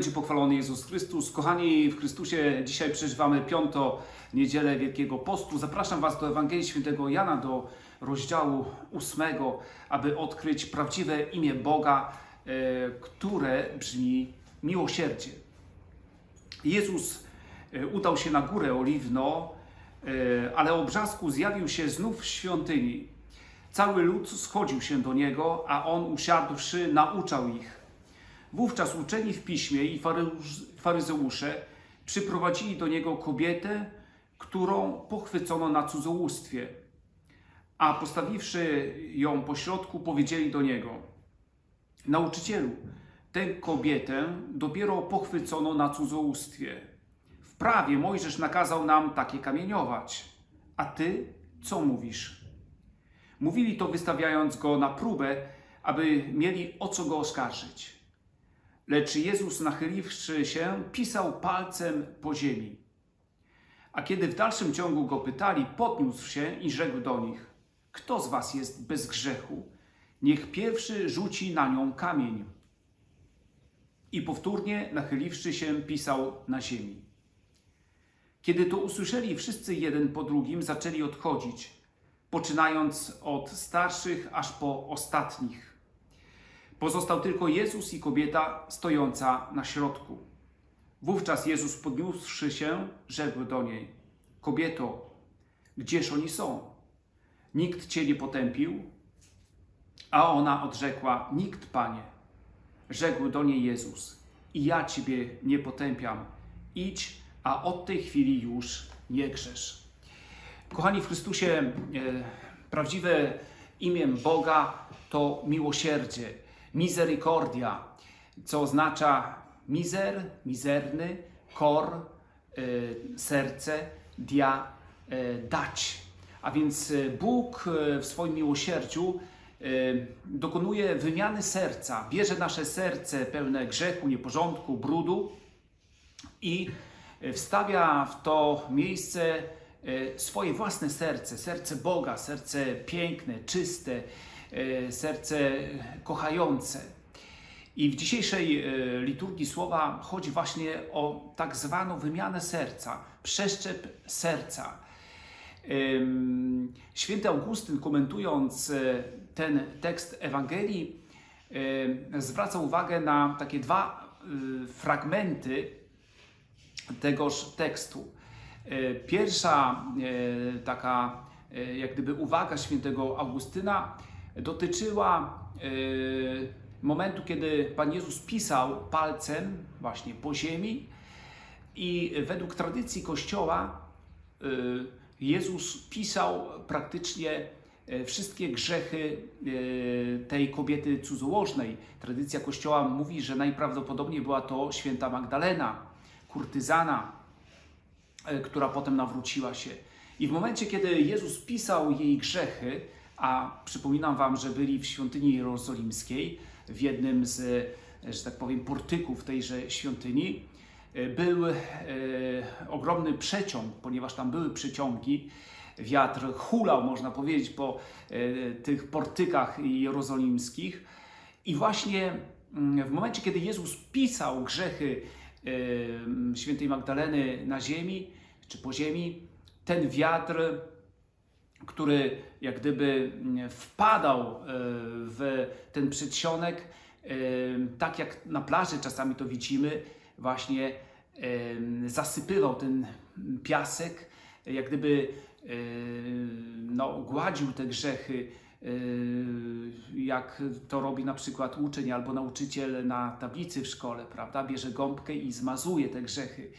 Będzie pochwalony Jezus Chrystus. Kochani w Chrystusie, dzisiaj przeżywamy piąto niedzielę Wielkiego Postu. Zapraszam Was do Ewangelii Świętego Jana, do rozdziału ósmego, aby odkryć prawdziwe imię Boga, e, które brzmi miłosierdzie. Jezus e, udał się na górę Oliwno, e, ale o brzasku zjawił się znów w świątyni. Cały lud schodził się do niego, a on usiadłszy nauczał ich. Wówczas uczeni w piśmie i faryzeusze przyprowadzili do niego kobietę, którą pochwycono na cudzołóstwie. A postawiwszy ją pośrodku, powiedzieli do niego: Nauczycielu, tę kobietę dopiero pochwycono na cudzołóstwie. W prawie Mojżesz nakazał nam takie kamieniować. A ty co mówisz? Mówili to wystawiając go na próbę, aby mieli o co go oskarżyć. Lecz Jezus, nachyliwszy się, pisał palcem po ziemi. A kiedy w dalszym ciągu go pytali, podniósł się i rzekł do nich: Kto z was jest bez grzechu? Niech pierwszy rzuci na nią kamień. I powtórnie, nachyliwszy się, pisał na ziemi. Kiedy to usłyszeli, wszyscy jeden po drugim zaczęli odchodzić, poczynając od starszych aż po ostatnich. Pozostał tylko Jezus i kobieta stojąca na środku. Wówczas Jezus podniósłszy się, rzekł do niej: Kobieto, gdzież oni są? Nikt cię nie potępił? A ona odrzekła: Nikt, panie. Rzekł do niej Jezus: I ja ciebie nie potępiam. Idź, a od tej chwili już nie grzesz. Kochani w Chrystusie, e, prawdziwe imię Boga to miłosierdzie, misericordia, co oznacza mizer, mizerny, kor, e, serce, dia, e, dać. A więc e, Bóg w swoim miłosierdziu dokonuje wymiany serca, bierze nasze serce pełne grzechu, nieporządku, brudu i wstawia w to miejsce swoje własne serce, serce Boga, serce piękne, czyste, serce kochające. I w dzisiejszej e, liturgii słowa chodzi właśnie o tak zwaną wymianę serca, przeszczep serca. Święty Augustyn, komentując e, ten tekst Ewangelii, e, zwraca uwagę na takie dwa e, fragmenty tegoż tekstu. E, Pierwsza e, taka e, jak gdyby uwaga świętego Augustyna dotyczyła e, momentu, kiedy Pan Jezus pisał palcem właśnie po ziemi i według tradycji Kościoła e, Jezus pisał praktycznie e, wszystkie grzechy tej kobiety cudzołożnej. Tradycja Kościoła mówi, że najprawdopodobniej była to święta Magdalena, kurtyzana, która potem nawróciła się. I w momencie, kiedy Jezus pisał jej grzechy, a przypominam Wam, że byli w świątyni jerozolimskiej, w jednym z, e, że tak powiem, portyków tejże świątyni, e, był e, ogromny przeciąg, ponieważ tam były przeciągi. Wiatr hulał, można powiedzieć, po e, tych portykach jerozolimskich. I właśnie mm, w momencie, kiedy Jezus pisał grzechy e, świętej Magdaleny na ziemi, czy po ziemi, ten wiatr, który jak gdyby mm, wpadał e, w ten przedsionek, e, tak jak na plaży czasami to widzimy, właśnie zasypywał ten piasek, jak gdyby e, no, gładził te grzechy, jak to robi na przykład uczeń albo nauczyciel na tablicy w szkole, prawda? Bierze gąbkę i zmazuje te grzechy.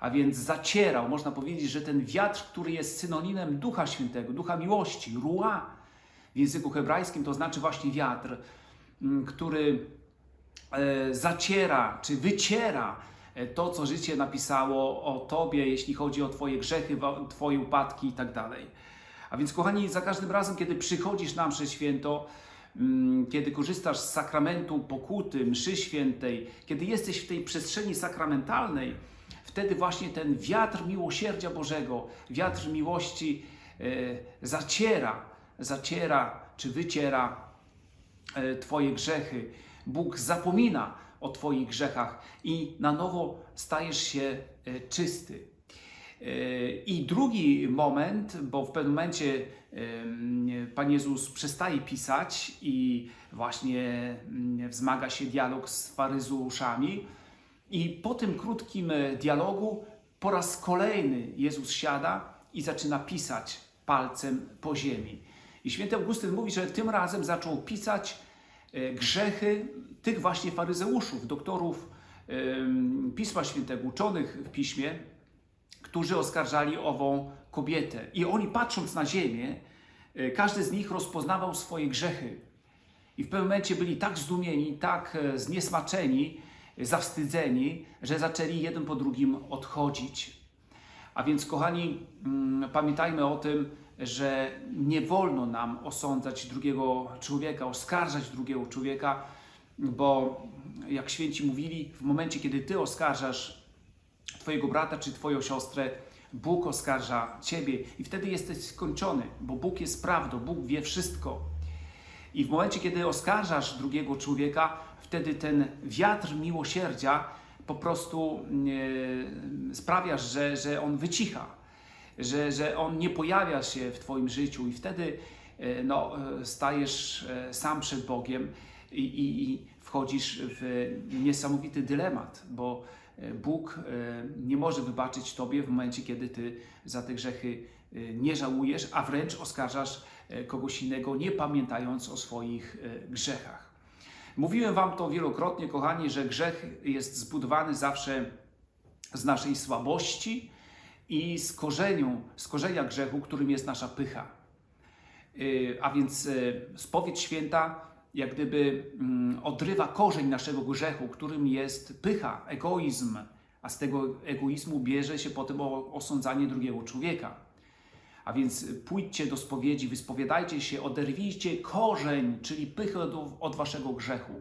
A więc zacierał, można powiedzieć, że ten wiatr, który jest synonimem Ducha Świętego, Ducha Miłości, ruah w języku hebrajskim, to znaczy właśnie wiatr, mm, który e, zaciera czy wyciera e, to, co życie napisało o Tobie, jeśli chodzi o Twoje grzechy, Twoje upadki i tak dalej. A więc, kochani, za każdym razem, kiedy przychodzisz na mszę święto, mm, kiedy korzystasz z sakramentu pokuty, mszy świętej, kiedy jesteś w tej przestrzeni sakramentalnej, wtedy właśnie ten wiatr miłosierdzia Bożego, wiatr miłości e, zaciera, zaciera czy wyciera e, Twoje grzechy. Bóg zapomina o Twoich grzechach i na nowo stajesz się e, czysty. I drugi moment, bo w pewnym momencie Pan Jezus przestaje pisać i właśnie mm, wzmaga się dialog z faryzeuszami. I po tym krótkim e, dialogu po raz kolejny Jezus siada i zaczyna pisać palcem po ziemi. I święty Augustyn mówi, że tym razem zaczął pisać e, grzechy tych właśnie faryzeuszów, doktorów Pisma Świętego, uczonych w piśmie, którzy oskarżali ową kobietę. I oni patrząc na ziemię, e, każdy z nich rozpoznawał swoje grzechy. I w pewnym momencie byli tak zdumieni, tak zniesmaczeni, zawstydzeni, że zaczęli jeden po drugim odchodzić. A więc, kochani, mm, pamiętajmy o tym, że nie wolno nam osądzać drugiego człowieka, oskarżać drugiego człowieka, bo jak święci mówili, w momencie, kiedy ty oskarżasz Twojego brata czy Twoją siostrę, Bóg oskarża Ciebie i wtedy jesteś skończony, bo Bóg jest prawdą, Bóg wie wszystko. I w momencie, kiedy oskarżasz drugiego człowieka, wtedy ten wiatr miłosierdzia po prostu e, sprawiasz, że, że on wycicha, że, że on nie pojawia się w Twoim życiu i wtedy e, no, e, stajesz sam przed Bogiem i, i, i wchodzisz w niesamowity dylemat, bo Bóg nie może wybaczyć Tobie w momencie, kiedy Ty za te grzechy nie żałujesz, a wręcz oskarżasz kogoś innego, nie pamiętając o swoich e, grzechach. Mówiłem Wam to wielokrotnie, kochani, że grzech jest zbudowany zawsze z naszej słabości i z, korzenią, z korzenia grzechu, którym jest nasza pycha. Y, A więc spowiedź święta jak gdyby mm, odrywa korzeń naszego grzechu, którym jest pycha, egoizm, a z tego egoizmu bierze się potem osądzanie drugiego człowieka. A więc pójdźcie do spowiedzi, wyspowiadajcie się, oderwijcie korzeń, czyli pychę od, waszego grzechu.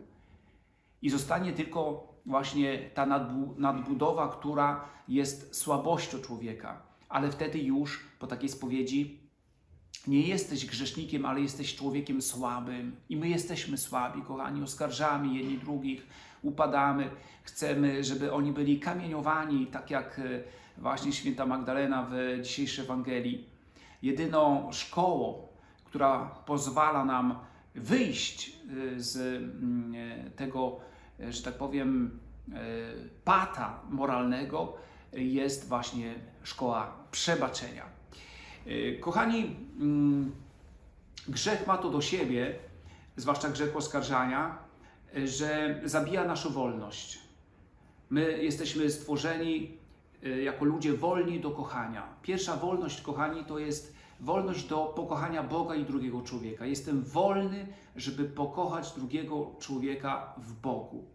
I zostanie tylko właśnie ta nadbu- nadbudowa, która jest słabością człowieka. Ale wtedy już po takiej spowiedzi nie jesteś grzesznikiem, ale jesteś człowiekiem słabym. I my jesteśmy słabi, kochani, oskarżamy jedni drugich, upadamy. Chcemy, żeby oni byli kamieniowani, tak jak e, właśnie święta Magdalena w dzisiejszej Ewangelii. Jedyną szkołą, która pozwala nam wyjść e, z e, tego, e, że tak powiem, pata moralnego, jest właśnie szkoła przebaczenia. Kochani, mm, grzech ma to do siebie, zwłaszcza grzech oskarżania, że zabija naszą wolność. My jesteśmy stworzeni jako ludzie wolni do kochania. Pierwsza wolność, kochani, to jest wolność do pokochania Boga i drugiego człowieka. Jestem wolny, żeby pokochać drugiego człowieka w Bogu.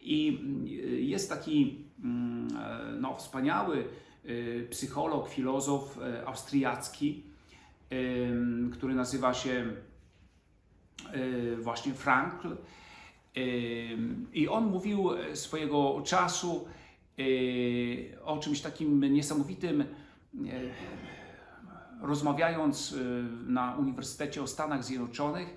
I mm, jest taki mm, e, no, wspaniały e, psycholog, filozof e, austriacki, który nazywa się e, właśnie Frankl. I on mówił swojego czasu o czymś takim niesamowitym, e, rozmawiając e, na Uniwersytecie o Stanach Zjednoczonych,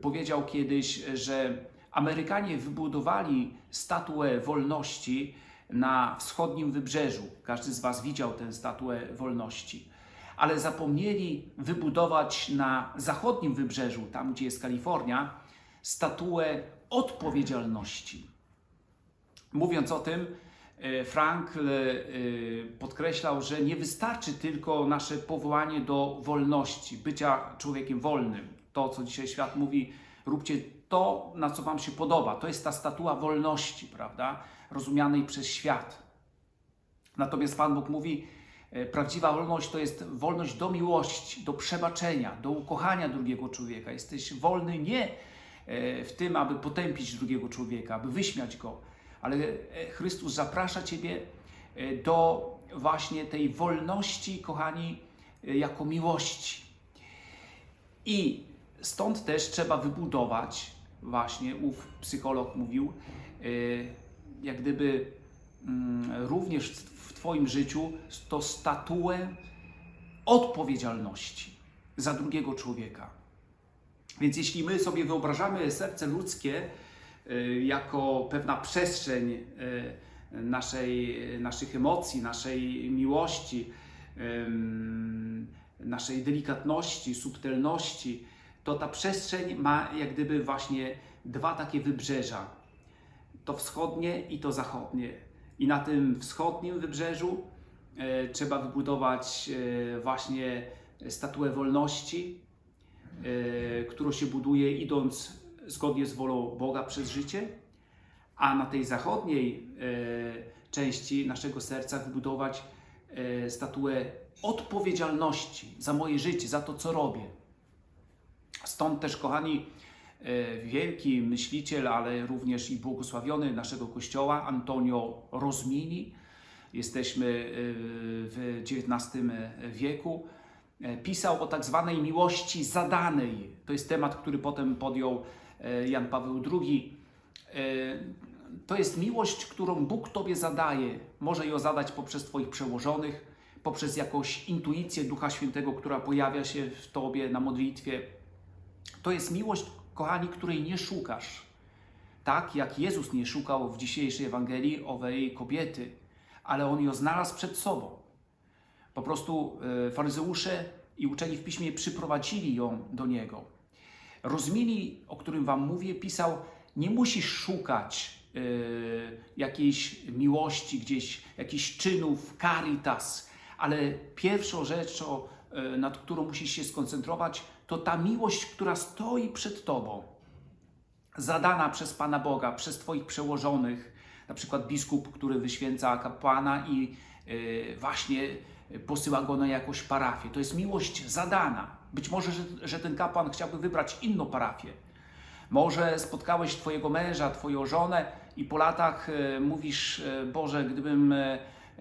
powiedział kiedyś, że Amerykanie wybudowali statuę wolności na wschodnim wybrzeżu. Każdy z Was widział tę statuę wolności. Ale zapomnieli wybudować na zachodnim wybrzeżu, tam gdzie jest Kalifornia, statuę odpowiedzialności. Mówiąc o tym, Frankl e, podkreślał, że nie wystarczy tylko nasze powołanie do wolności, bycia człowiekiem wolnym. To, co dzisiaj świat mówi, róbcie to, na co Wam się podoba. To jest ta statua wolności, prawda? Rozumianej przez świat. Natomiast Pan Bóg mówi, e, prawdziwa wolność to jest wolność do miłości, do przebaczenia, do ukochania drugiego człowieka. Jesteś wolny nie e, w tym, aby potępić drugiego człowieka, aby wyśmiać go, ale e, Chrystus zaprasza Ciebie e, do właśnie tej wolności, kochani, e, jako miłości. I stąd też trzeba wybudować, właśnie ów psycholog mówił, jak gdyby mm, również w Twoim życiu to statuę odpowiedzialności za drugiego człowieka. Więc jeśli my sobie wyobrażamy serce ludzkie, jako pewna przestrzeń y, naszej, naszych emocji, naszej miłości, naszej delikatności, subtelności, to ta przestrzeń ma jak gdyby właśnie dwa takie wybrzeża. To wschodnie i to zachodnie. I na tym wschodnim wybrzeżu e, trzeba wybudować właśnie statuę wolności, którą się buduje idąc zgodnie z wolą Boga przez życie, a na tej zachodniej e, części naszego serca wybudować e, statuę odpowiedzialności za moje życie, za to, co robię. Stąd też, kochani, e, wielki myśliciel, ale również i błogosławiony naszego kościoła, Antonio Rosmini, jesteśmy w XIX wieku, pisał o tak zwanej miłości zadanej. To jest temat, który potem podjął Jan Paweł II. E, To jest miłość, którą Bóg Tobie zadaje. Może ją zadać poprzez Twoich przełożonych, poprzez jakąś intuicję Ducha Świętego, która pojawia się w Tobie na modlitwie. To jest miłość, kochani, której nie szukasz. Tak jak Jezus nie szukał w dzisiejszej Ewangelii owej kobiety, ale on ją znalazł przed sobą. Po prostu e, faryzeusze i uczeni w piśmie przyprowadzili ją do niego. Rozmieni, o którym Wam mówię, pisał: Nie musisz szukać e, jakiejś miłości, gdzieś jakichś czynów, caritas, ale pierwszą rzeczą, e, nad którą musisz się skoncentrować, to ta miłość, która stoi przed Tobą, zadana przez Pana Boga, przez Twoich przełożonych, na przykład biskup, który wyświęca kapłana i e, właśnie posyła go na jakąś parafię. To jest miłość zadana. Być może, że, że ten kapłan chciałby wybrać inną parafię. Może spotkałeś Twojego męża, Twoją żonę i po latach e, mówisz, e, Boże, gdybym e,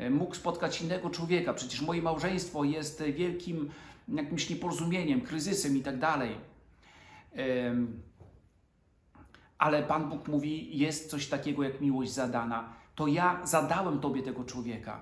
mógł spotkać innego człowieka, przecież moje małżeństwo jest wielkim jakimś nieporozumieniem, kryzysem i tak dalej. Ale Pan Bóg mówi, jest coś takiego jak miłość zadana. To ja zadałem Tobie tego człowieka.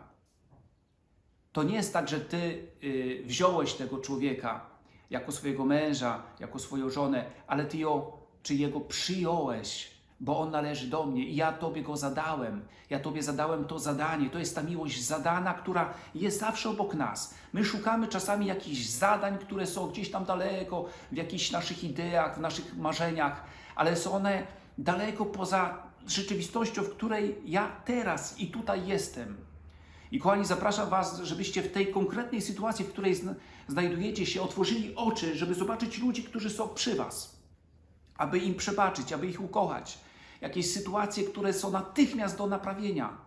To nie jest tak, że Ty y, wziąłeś tego człowieka jako swojego męża, jako swoją żonę, ale Ty ją, czy jego przyjąłeś, bo on należy do mnie i ja Tobie go zadałem. Ja Tobie zadałem to zadanie. To jest ta miłość zadana, która jest zawsze obok nas. My szukamy czasami jakichś zadań, które są gdzieś tam daleko, w jakichś naszych ideach, w naszych marzeniach, ale są one daleko poza rzeczywistością, w której ja teraz i tutaj jestem. I kochani, zapraszam Was, żebyście w tej konkretnej sytuacji, w której zna- znajdujecie się, otworzyli oczy, żeby zobaczyć ludzi, którzy są przy Was, aby im przebaczyć, aby ich ukochać. Jakieś sytuacje, które są natychmiast do naprawienia.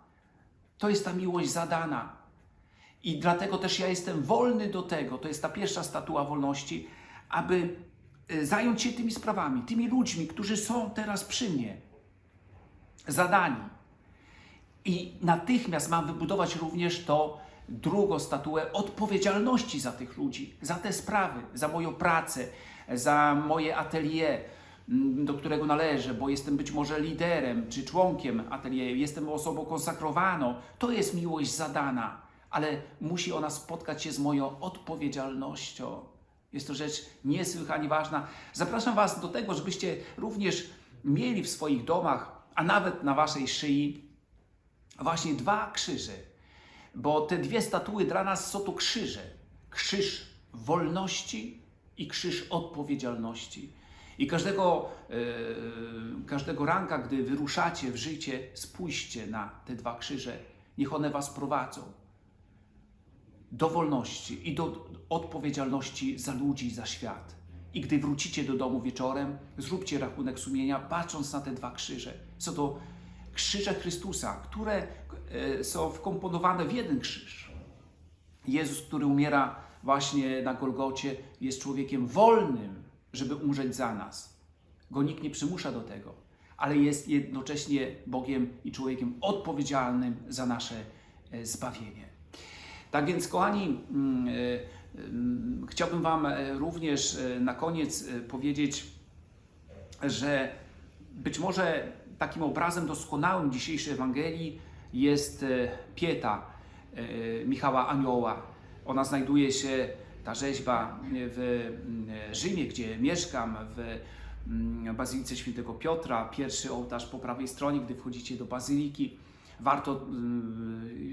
To jest ta miłość zadana. I dlatego też ja jestem wolny do tego, to jest ta pierwsza statua wolności, aby y, zająć się tymi sprawami, tymi ludźmi, którzy są teraz przy mnie, zadani. I natychmiast mam wybudować również to drugą statuę odpowiedzialności za tych ludzi, za te sprawy, za moją pracę, za moje atelier, mm, do którego należę, bo jestem być może liderem czy członkiem atelieru, jestem osobą konsekrowaną. To jest miłość zadana, ale musi ona spotkać się z moją odpowiedzialnością. Jest to rzecz niesłychanie ważna. Zapraszam Was do tego, żebyście również mieli w swoich domach, a nawet na Waszej szyi, właśnie dwa krzyże, bo te dwie statuły dla nas są to krzyże. Krzyż wolności i krzyż odpowiedzialności. I każdego, e, każdego ranka, gdy wyruszacie w życie, spójrzcie na te dwa krzyże. Niech one Was prowadzą do wolności i do odpowiedzialności za ludzi, za świat. I gdy wrócicie do domu wieczorem, zróbcie rachunek sumienia, patrząc na te dwa krzyże. Są to krzyże Chrystusa, które e, są wkomponowane w jeden krzyż. Jezus, który umiera właśnie na Golgocie, jest człowiekiem wolnym, żeby umrzeć za nas. Go nikt nie przymusza do tego, ale jest jednocześnie Bogiem i człowiekiem odpowiedzialnym za nasze e, zbawienie. Tak więc, kochani, mm, e, mm, chciałbym Wam również na koniec powiedzieć, że być może takim obrazem doskonałym dzisiejszej Ewangelii jest e, Pieta e, Michała Anioła. Ona znajduje się, ta rzeźba, w mm, Rzymie, gdzie mieszkam, w Bazylice Świętego Piotra, pierwszy ołtarz po prawej stronie, gdy wchodzicie do bazyliki. Warto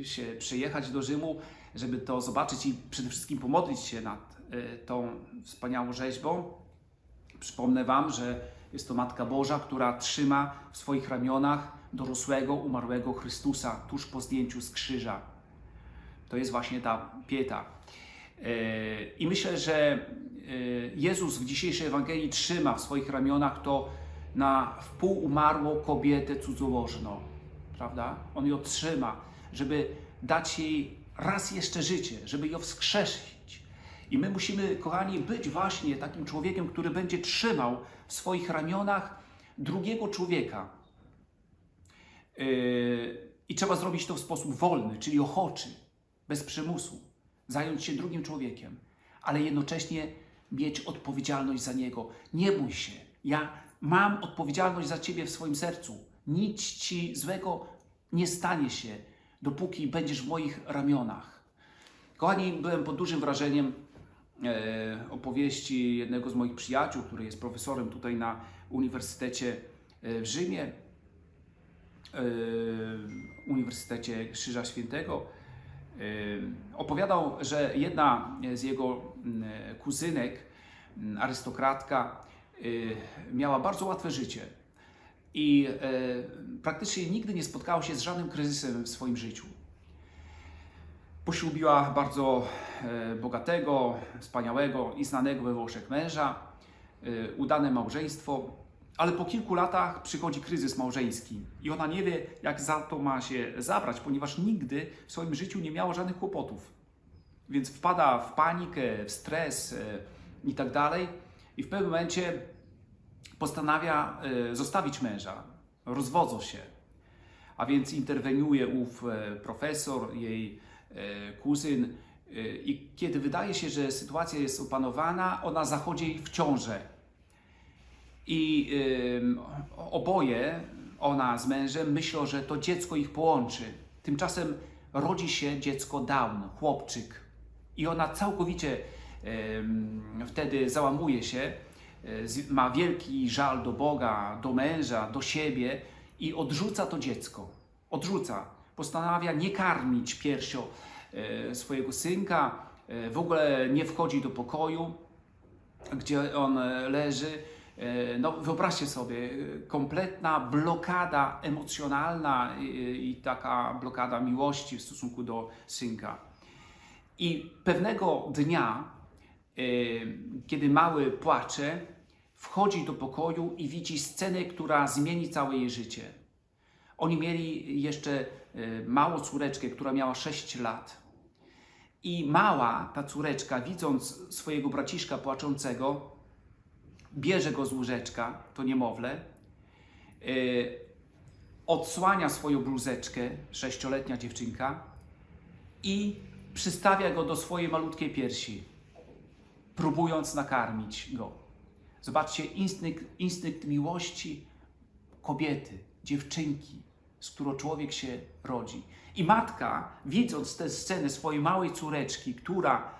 się przejechać do Rzymu, żeby to zobaczyć i przede wszystkim pomodlić się nad tą wspaniałą rzeźbą. Przypomnę Wam, że jest to Matka Boża, która trzyma w swoich ramionach dorosłego, umarłego Chrystusa tuż po zdjęciu z krzyża. To jest właśnie ta pieta. E, I myślę, że e, Jezus w dzisiejszej Ewangelii trzyma w swoich ramionach to na wpół umarłą kobietę cudzołożną, prawda? On ją trzyma, żeby dać jej raz jeszcze życie, żeby ją wskrzesić. I my musimy, kochani, być właśnie takim człowiekiem, który będzie trzymał w swoich ramionach drugiego człowieka. Yy, I trzeba zrobić to w sposób wolny, czyli ochoczy, bez przymusu. Zająć się drugim człowiekiem, ale jednocześnie mieć odpowiedzialność za niego. Nie bój się. Ja mam odpowiedzialność za ciebie w swoim sercu. Nic ci złego nie stanie się, dopóki będziesz w moich ramionach. Kochani, byłem pod dużym wrażeniem opowieści jednego z moich przyjaciół, który jest profesorem tutaj na Uniwersytecie e, w Rzymie, e, Uniwersytecie Krzyża Świętego. E, opowiadał, że jedna z jego kuzynek, arystokratka, e, miała bardzo łatwe życie i e, praktycznie nigdy nie spotkała się z żadnym kryzysem w swoim życiu. Poślubiła bardzo e, bogatego, wspaniałego i znanego we Włoszech męża, e, udane małżeństwo, ale po kilku latach przychodzi kryzys małżeński i ona nie wie, jak za to ma się zabrać, ponieważ nigdy w swoim życiu nie miała żadnych kłopotów. Więc wpada w panikę, w stres e, i tak dalej. I w pewnym momencie postanawia zostawić męża. Rozwodzą się. A więc interweniuje ów profesor, jej kuzyn, e, i kiedy wydaje się, że sytuacja jest opanowana, ona zachodzi w ciążę. I oboje, ona z mężem, myślą, że to dziecko ich połączy. Tymczasem rodzi się dziecko Down, chłopczyk. I ona całkowicie wtedy załamuje się, e, ma wielki żal do Boga, do męża, do siebie i odrzuca to dziecko. Odrzuca. Postanawia nie karmić piersią e, swojego synka, e, w ogóle nie wchodzi do pokoju, gdzie on e, leży. No, wyobraźcie sobie, kompletna blokada emocjonalna i, taka blokada miłości w stosunku do synka. I pewnego dnia, kiedy mały płacze, wchodzi do pokoju i widzi scenę, która zmieni całe jej życie. Oni mieli jeszcze e, małą córeczkę, która miała 6 lat. I mała ta córeczka, widząc swojego braciszka płaczącego, bierze go z łóżeczka, to niemowlę, yy, odsłania swoją bluzeczkę, sześcioletnia dziewczynka, i przystawia go do swojej malutkiej piersi, próbując nakarmić go. Zobaczcie, instynkt, instynkt miłości kobiety, dziewczynki, z którą człowiek się rodzi. I matka, widząc tę scenę swojej małej córeczki, która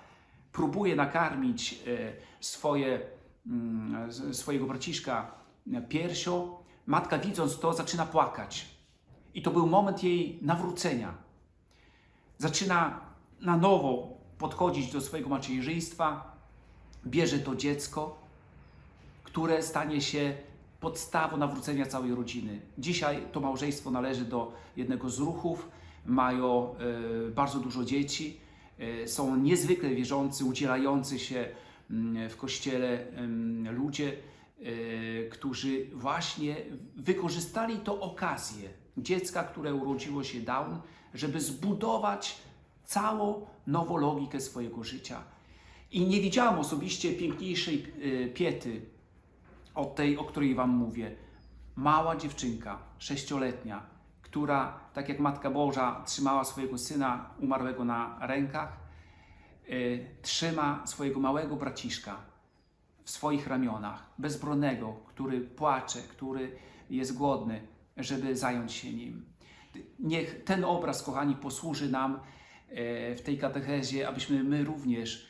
próbuje nakarmić e, swoje, mm, swojego braciszka e, piersią, matka widząc to zaczyna płakać. I to był moment jej nawrócenia. Zaczyna na nowo podchodzić do swojego macierzyństwa, bierze to dziecko, które stanie się podstawą nawrócenia całej rodziny. Dzisiaj to małżeństwo należy do jednego z ruchów, mają e, bardzo dużo dzieci, e, są niezwykle wierzący, udzielający się mm, w kościele em, ludzie, e, którzy właśnie wykorzystali to okazję dziecka, które urodziło się Down, żeby zbudować całą nową logikę swojego życia. I nie widziałam osobiście piękniejszej piety od tej, o której Wam mówię. Mała dziewczynka, sześcioletnia, która, tak jak Matka Boża trzymała swojego syna umarłego na rękach, y, trzyma swojego małego braciszka w swoich ramionach, bezbronnego, który płacze, który jest głodny, żeby zająć się nim. Niech ten obraz, kochani, posłuży nam e, w tej katechezie, abyśmy my również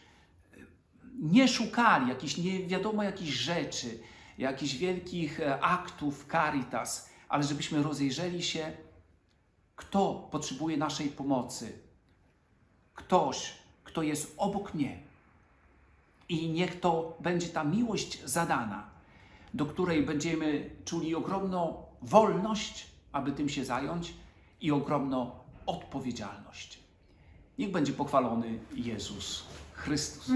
nie szukali jakichś nie wiadomo jakichś rzeczy, jakichś wielkich e, aktów caritas, ale żebyśmy rozejrzeli się, kto potrzebuje naszej pomocy. Ktoś, kto jest obok mnie. I niech to będzie ta miłość zadana, do której będziemy czuli ogromną wolność, aby tym się zająć i ogromną odpowiedzialność. Niech będzie pochwalony Jezus Chrystus.